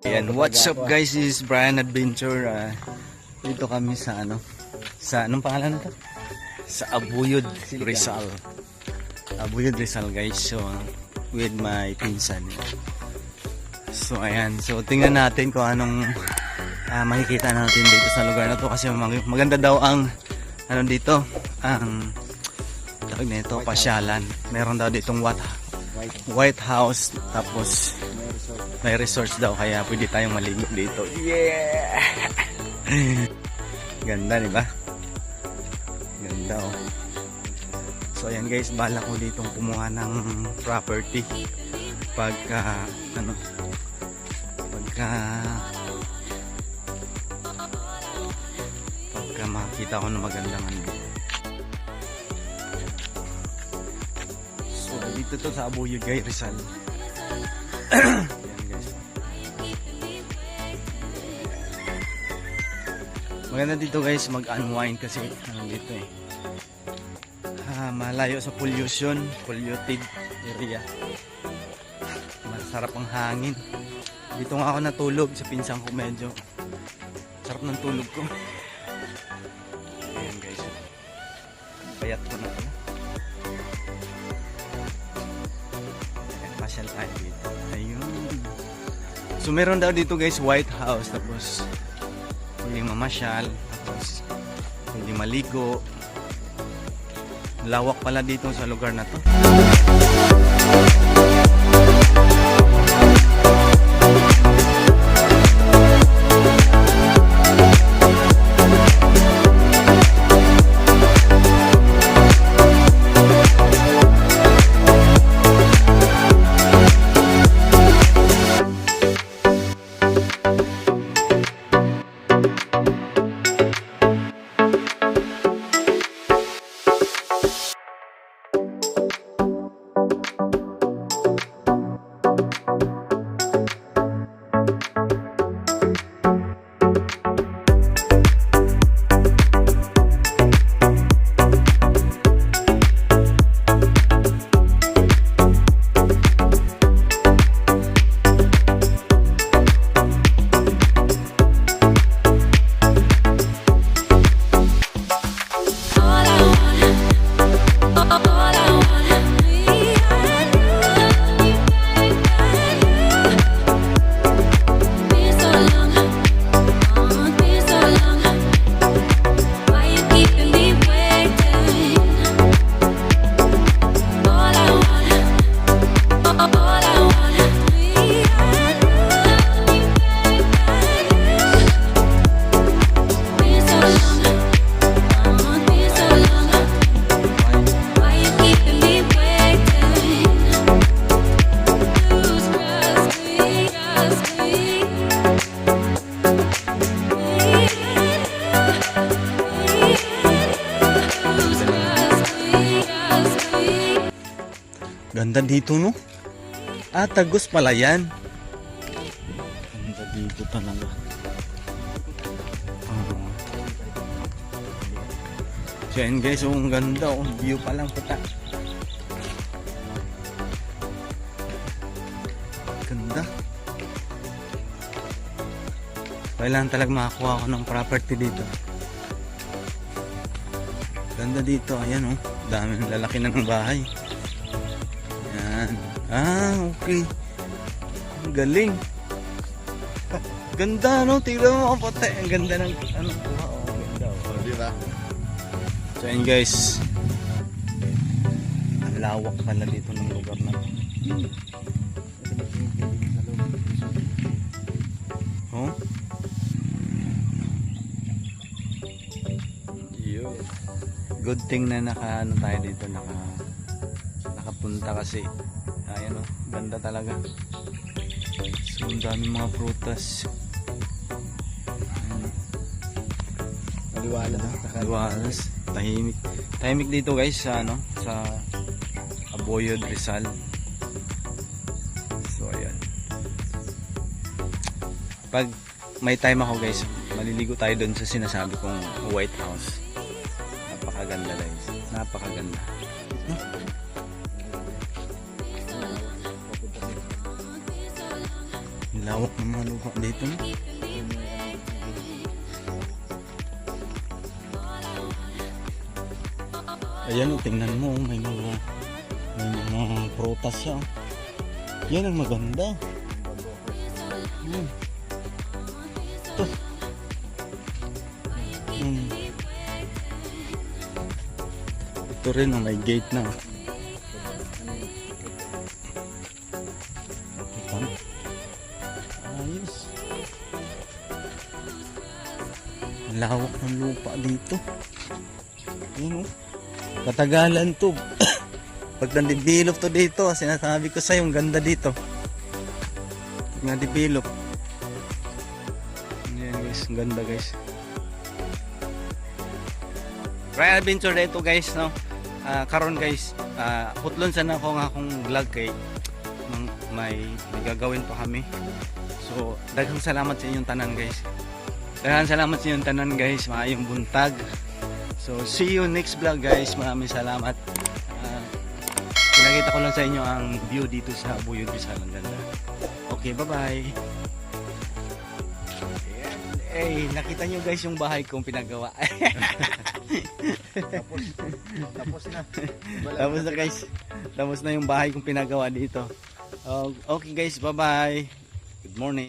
Ayan, what's up guys? This is Brian Adventure. Ah, dito kami sa ano? Sa anong pangalan nito? Sa Abuyod, Rizal. Abuyod, Rizal guys. So, with my pinsan. So, ayan. So, tingnan natin kung anong ah, makikita natin dito sa lugar na to kasi mag- maganda daw ang ano dito, ang tawag na ito, pasyalan. Meron daw ditong what. White House tapos May resorts daw kaya pwede tayong maligo dito. Yeah! Ganda, di ba? Ganda, oh. So, ayan guys, bala ko ditong kumuha ng property. Pagka, ano, pagka, pagka makita ko na magandang ano. So, dito to sa Abuyog, guys, Rizal. Maganda dito guys mag-unwind kasi ano dito eh. Ah, malayo sa pollution, polluted area. Masarap ang hangin. Dito nga ako natulog sa pinsang ko medyo. Sarap ng tulog ko. Ayan guys. Payat ko na pala. Ayan, pasyal tayo dito. Ayun. So meron daw dito guys White House tapos pwedeng mamasyal tapos pwedeng maligo. Lawak pala dito sa lugar na to. Ganda dito no? Ah, tagos pala yan. Ganda dito talaga. Ah. So yan guys, oh, ang ganda oh. View pa lang puta. Ganda. Kailangan talaga makakuha ako ng property dito. Ganda dito, ayan oh. Dami ng lalaki ng bahay. Yan. Ah, okay. Ang galing. Ganda, no? Tingnan mo ang puti. Ang ganda ng ano. Wow, ang ganda. Oh, di ba? So, yun guys. Ang lawak pala dito ng lugar na. Oh? Yo. Good thing na naka ano tayo dito naka nakapunta kasi. Ayan o, ganda talaga. So ang dami mga prutas. Ayan. Maliwala. Liwalas, tahimik. Tahimik dito guys sa ano sa Aboyod Rizal. So ayan. Pag may time ako guys maliligo tayo doon sa sinasabi kong White House. Napakaganda guys. Napakaganda Lawak ng mga lupa dito. Ayan, oh, tingnan mo, oh, may mga may mga prutas siya. oh. Yan ang maganda. Hmm. Ito. Hmm. Ito rin, oh, may gate na. Lawak ng lupa dito. Yun oh. Katagalan to. Pag nandibilop to dito, sinasabi ko sa'yo, ang ganda dito. Pag nandibilop. Yan guys, ang ganda guys. Ryan Adventure na ito guys, no? Ah, karon guys, ah, hutlon sana ako nga akong vlog kay may, may gagawin pa kami. So, daghang salamat sa inyong tanan guys. Daghang salamat sa inyong tanan guys, maayong buntag. So, see you next vlog guys. Maraming salamat. Ah, pinakita ko lang sa inyo ang view dito sa Buyod Rizal. Ang ganda. Okay, bye-bye. Eh, nakita nyo guys yung bahay kong pinagawa. Tapos, tapos na. Tapos na guys. Tapos na yung bahay kong pinagawa dito. Oh, okay guys, bye-bye. Good morning.